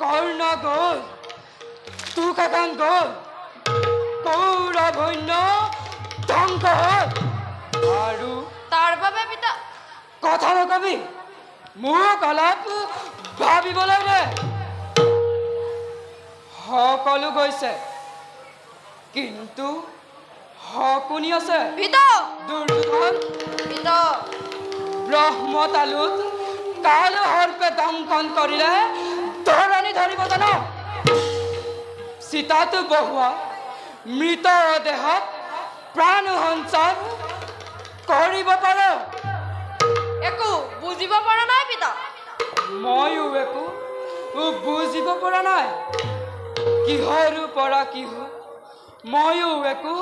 কর্ণ গ'ল তুকাকান গ'ল কৌৰৱ ধ্বংস আৰু তাৰ বাবে পিতা। কথা নকবি মোক অলপ ভাবিবলৈ দে সকলো গৈছে কিন্তু শকুনি আছে। পিতা দুৰ্যোধন পিতা ব্ৰহ্মতালুত কাল সৰ্পে দংশন কৰিলে ধৰণি ধৰিব জান চিতাটো বহোৱা মৃত দেহত প্ৰাণ সঞ্চাৰ কৰিব পাৰ। একো বুজিব পৰা নাই পিতা? ময়ো একো বুজিব পৰা নাই। কিহৰো পৰা কিহো? ময়ো একো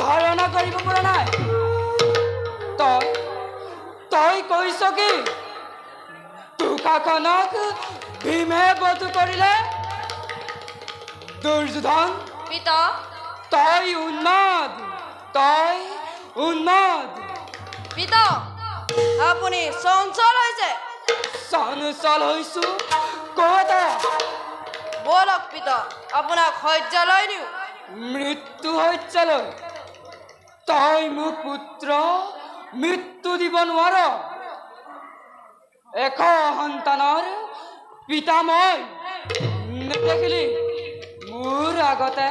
ধাৰণা কৰিব পৰা নাই। তই তই কৈছ কি? টোকাখনক ভীমে বধ কৰিলে দুৰ্যোধন পিতা। তই উন্মাদ তই উন্মাদ। পিতা আপুনি চঞ্চল হৈছে চঞ্চল হৈছো ক'ত ব'লক পিতা আপোনাক শয্যালৈ নিওঁ মৃত্যু শয্যালৈ তই মোক পুত্ৰ মৃত্যু দিব নোৱাৰ এশ সন্তানৰ পিতা মই নেদেখিলি মোৰ আগতে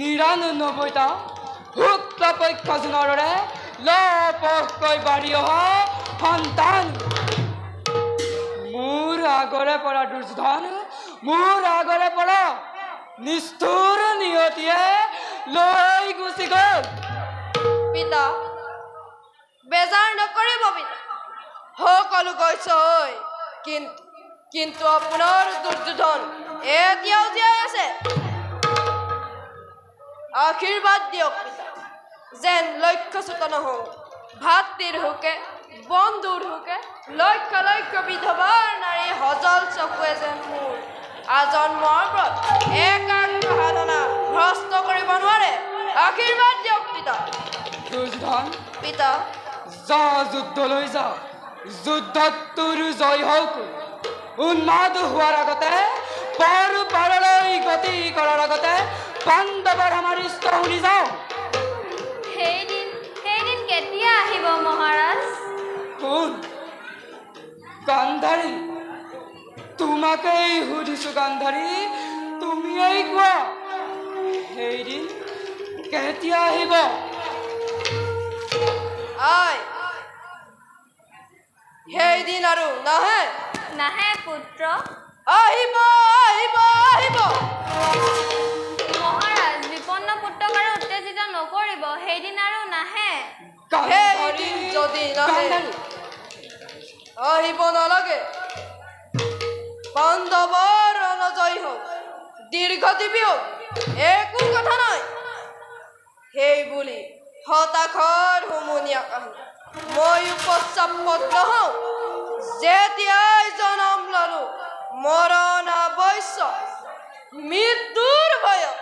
নিৰান্নব্বৈটা শুক্লপক্ষ জোনৰে লপহকৈ বাঢ়ি অহা সন্তান। মোৰ আগৰে পৰা দুৰ্যোধন, মোৰ আগৰে পৰা নিষ্ঠুৰ নিয়তিয়ে লৈ গুচি গ'ল। পিতা, বেজাৰ নকৰিব সকলো গৈছে ঐ কিন্তু কিন্তু আপোনাৰ দুৰ্যোধন এতিয়াও জীয়াই আছে? আশীৰ্বাদ দিয়ক পিতা যেন লক্ষ্যচ্যুত নহওঁ ভাতৃৰ হোকে বন্ধুৰ হোকে লক্ষ লক্ষ বিধৱাৰ নাৰী সজল চকুৱে যেন মোৰ। আজন্মৰ ব্ৰত একান্ত সাধনা ভ্ৰষ্ট কৰিব নোৱাৰে। আশীৰ্বাদ দিয়ক পিতা। দুৰ্যোধন পিতা। যা যুদ্ধলৈ যা যুদ্ধত জয় হওক উন্মাদ হোৱাৰ আগতে পৰ পাৰলৈ গতি কৰাৰ আগতে পাণ্ডৱৰ আমাৰ ইষ্ট শুনি যাওঁ। সেইদিন সেইদিন কেতিয়া আহিব মহাৰাজ? কোন? গান্ধাৰী। তোমাকেই সুধিছো গান্ধাৰী তুমিয়েই কোৱা। সেইদিন কেতিয়া আহিব? আই সেইদিন আৰু নাহে? নাহে পুত্ৰ আহিব আহিব আহিব। মহাৰাজ বিপন্ন পুত্ৰক আৰু উত্তেজিত নকৰিব। সেইদিন আৰু নাহে। সেইদিন যদি নাহে? আহিব নালাগে। পাণ্ডৱৰ ৰণজয় হওক দীৰ্ঘজীৱী হওক একো কথা নাই। সেই বুলি হতাশৰ হুমুনীয়া কাহিনী ময়ো পশ্চাৎপদ নহওঁ। যেতিয়াই জনম ল'লোঁ মৰণ আৱশ্যক মৃত্যুৰ ভয়ত।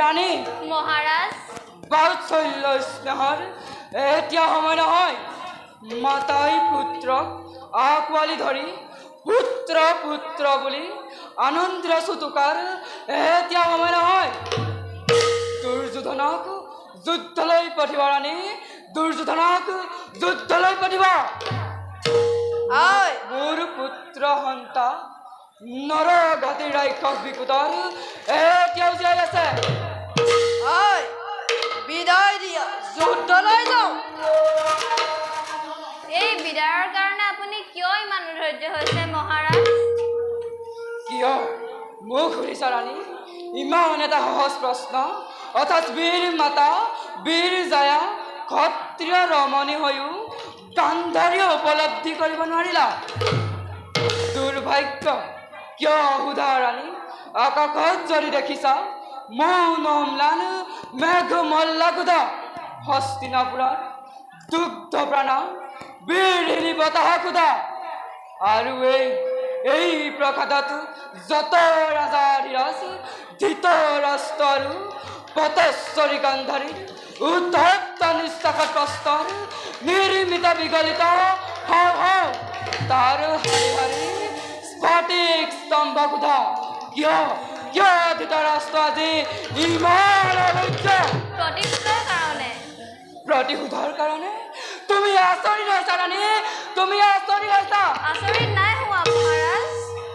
ৰাণী মহাৰাজ বাৎসল্য স্নেহৰ এতিয়া সময় নহয়। মাতাই পুত্ৰক আঁকোৱালি ধৰি পুত্ৰ পুত্ৰ বুলি আনন্দ চুটুকাৰ এতিয়া সময় নহয়। দুৰ্যোধনক যুদ্ধলৈ পঠিওৱা ৰাণী। দুৰ্যোধনক যুদ্ধলৈ পঠিওৱা আই মোৰ পুত্ৰ সন্তা নৰগতি ৰাক্ষস বিকুটৰ এতিয়াও জীয়াই আছে। さらに今をねたホスプロスの অর্থাৎ বীর মাতা বীর জয়া ক্ষত্রিয় রমণী হয়েও গান্ধারী উপলব্ধি কৰিব নোৱাৰিলা দুৰ্ভাগ্য কিয় অহুধা ৰাণী আকাশত যদি দেখিছা মৌন ম্লান মেঘ মল্লাকুদ হস্তিনাপুৰত দুগ্ধ প্ৰাণ বীৰ বতাহ কুদা আৰু এই এই প্রখাদাতু যত রাজা ধীরাজ ধৃত রাস্তরু পতেশ্বরী গন্ধারী উদ্ধত্ত নিঃশাখা প্রস্তর নির্মিত বিগলিত হও হও তার হরি স্ফটিক স্তম্ভ ক্ষুধ কিয় কিয় ধৃতরাষ্ট্র আজি ইমান অবৈধ প্ৰতিশোধৰ কাৰণে প্ৰতিশোধৰ কাৰণে তুমি আচৰিত হৈছা ৰাণী তুমি আচৰিত হৈছা আচৰিত নাই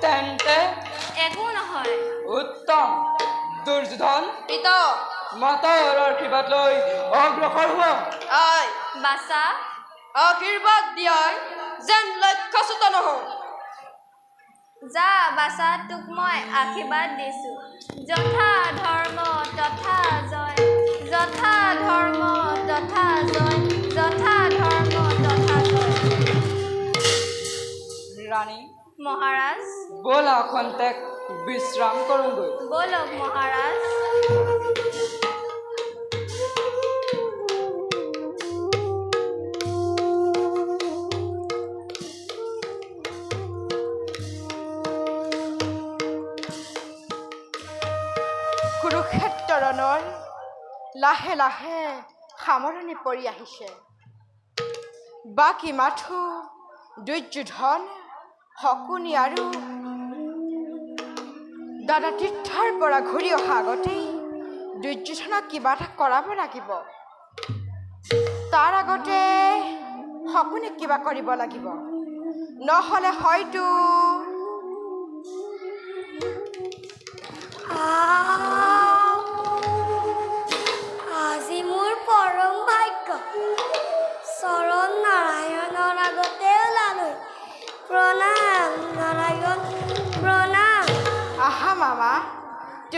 তেন্তে একো নহয় উত্তম দুৰ্যোধন পিত। মাতাৰ আশীৰ্বাদ লৈ অগ্ৰসৰ হোৱা আই বাচা আশীৰ্বাদ দিয়াই যেন লক্ষ্যচ্যুত নহওঁ যা বাচা তোক মই আশীৰ্বাদ দিছোঁ। যথা ধৰ্ম তথা জয়। যথা ধৰ্ম তথা জয়। যথা ধৰ্ম তথা জয়। ৰাণী মহাৰাজ ব'লা খন্তেক বিশ্ৰাম কৰোঁগৈ বলক মহাৰাজ কুৰুক্ষেত্ৰ লাহে লাহে সামৰণি পৰি আহিছে বাকী মাথো দুৰ্যোধন শকুনি আৰু দাদা তীৰ্থৰ পৰা ঘূৰি অহা আগতেই। দুৰ্যোধনক কিবা এটা কৰাব লাগিব তাৰ আগতে শকুনিক কিবা কৰিব লাগিব। নহ'লে হয়তো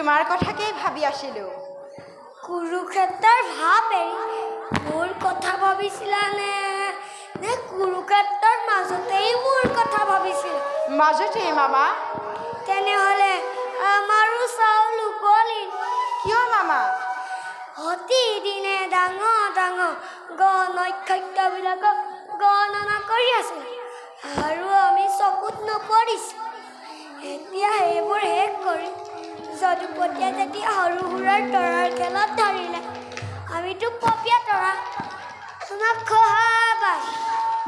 তোমাৰ কথাকেই ভাবি আছিলোঁ কুৰুক্ষেত্ৰৰ ভাৱ এৰি মোৰ কথা ভাবিছিলানে নে। কুৰুক্ষেত্ৰৰ মাজতেই মোৰ কথা ভাবিছিলা। মাজতে মামা? তেনেহ'লে আমাৰো চাউল উকলি কিয় মামা? প্ৰতিদিনে ডাঙৰ ডাঙৰ গ নক্ষত্ৰবিলাকক গণনা কৰি আছিল। আৰু আমি চকুত নপৰিছোঁ। এতিয়া সেইবোৰ শেষ কৰি যদুপতিয়ে যেতিয়া সৰু সুৰাৰ তৰাৰ খেলত ধৰিলে আমিতো পপীয়া তৰা। আমাক খহাবাই।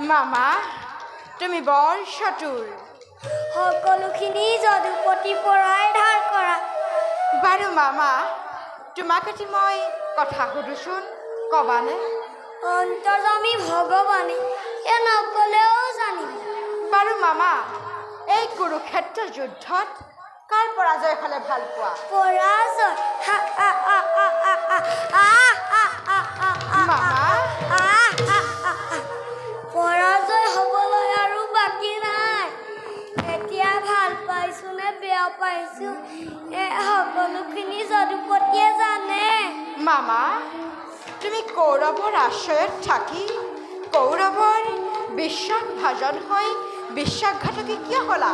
মামা তুমি বৰ চতুৰ। সকলোখিনি যদুপতিৰ পৰাই ধাৰ কৰা। বাৰু মামা তোমাক এটি মই কথা সুধোচোন ক'বানে? অন্তৰ্জামী ভগৱানে এ নকলেও জানিব বাৰু মামা এই কুৰুক্ষেত্ৰ যুদ্ধত কার পৰাজয় খালে ভালো পোৱা পৰাজয় পৰাজয় হ'বলৈ আৰু বাকী নাই এতিয়া ভালো পাইছো নে বেয়া পাইছোঁ এই সকলোখিনি যদুপতিয়ে জানে মামা তুমি কৌৰৱৰ আশ্ৰয়ত থাকি কৌৰৱৰ বিশ্বাস ভাজন হয় বিশ্বাসঘাতকী কিয় হ'লা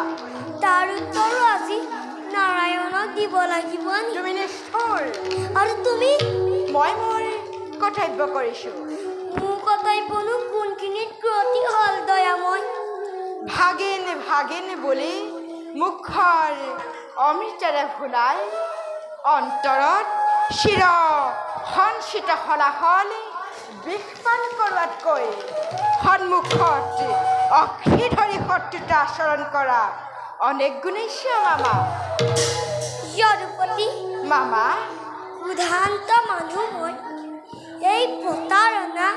তাৰ উত্তৰো আজি নাৰায়ণক দিব লাগিব তুমি নিষ্ঠুৰ। আৰু তুমি? মই মোৰ কৰ্তব্য কৰিছোঁ। মোৰ কৰ্তব্যনো কোনখিনিত ক্ৰতি হ'ল দয়াময়? ভাগিন ভাগিন বুলি মুখৰ অমৃতেৰে ভুলাই অন্তৰত চিৰ সঞ্চিত হলাহল বিস্পান করবার কই হনমুখ হট্টি অক্ষি ধরি করা অনেক গুণে মামা। যদুপতি মামা। উদাহরণত মানুষ হই এই প্রতারণা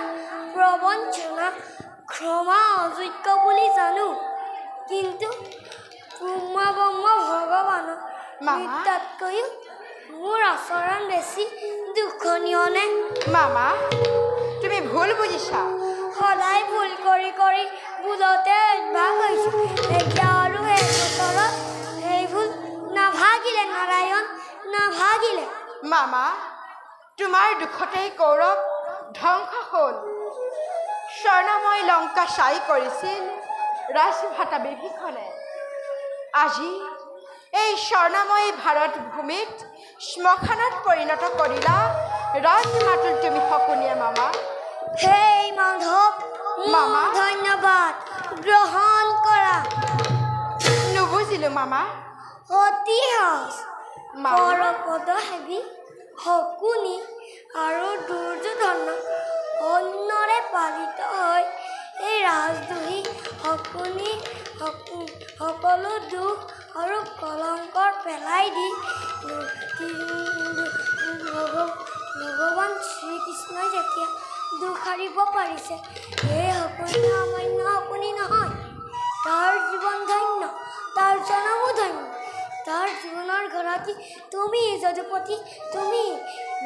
প্রবঞ্চনা ক্ষমা অযোগ্য বুলি জানো। কিন্তু ব্ৰহ্মা ভগবান ভগৱানৰ নৃত্যতকৈও মোৰ আচৰণ বেছি দুখনীয়নে মামা। ভুল বুজিছা সদায় ভুল কৰি কৰি ভুলতে অভ্যাস হৈছোঁ এতিয়া আৰু এই বছৰত সেই ভুল নাভাগিলে নাৰায়ণ নাভাগিলে মামা তোমাৰ দুখতেই কৌৰৱ ধ্বংস হ'ল। স্বৰ্ণময় লংকা চাই কৰিছিল ৰাজভাতা বিভীষণে। আজি এই স্বৰ্ণময় ভাৰত ভূমিত শ্মশানত পৰিণত কৰিলা ৰাজমাতুল তুমি শকুনিয়ে মামা। হেই মাধব মামা। ধন্যবাদ। গ্রহণ করা। নুবুজিলো মামা। অতি সহজ। পৰপদ সেৱী শকুনি আৰু দুৰ্যোধন অন্যৰে পালিত হৈ এই ৰাজদোহী শকুনি সকলো দুখ আৰু কলংকৰ পেলাই দি ভগৱান শ্ৰীকৃষ্ণই যেতিয়া দুখ সাৰিব পাৰিছে এই শকুনি সামান্য শকুনি নহয় তাৰ জীৱন ধন্য তাৰ জনমো ধন্য। তাৰ জীৱনৰ গৰাকী তুমি যদুপতি তুমি।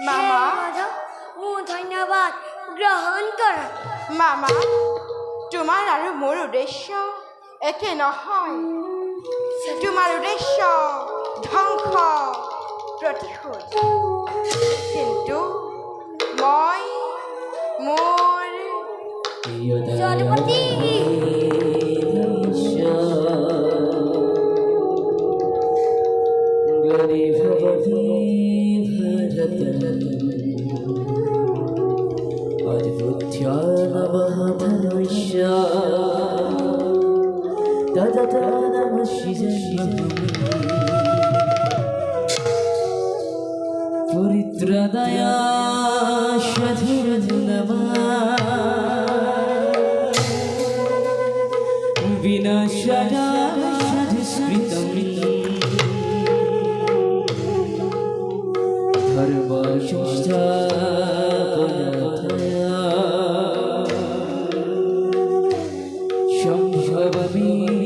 মামা। মোৰ ধন্যবাদ গ্ৰহণ কৰা মামা তোমাৰ আৰু মোৰ উদ্দেশ্য একে নহয়। তোমাৰ উদ্দেশ্য ধ্বংস প্ৰতিশোধ। কিন্তু মই মোর জনপতি da da da da da she's a she's a Amin.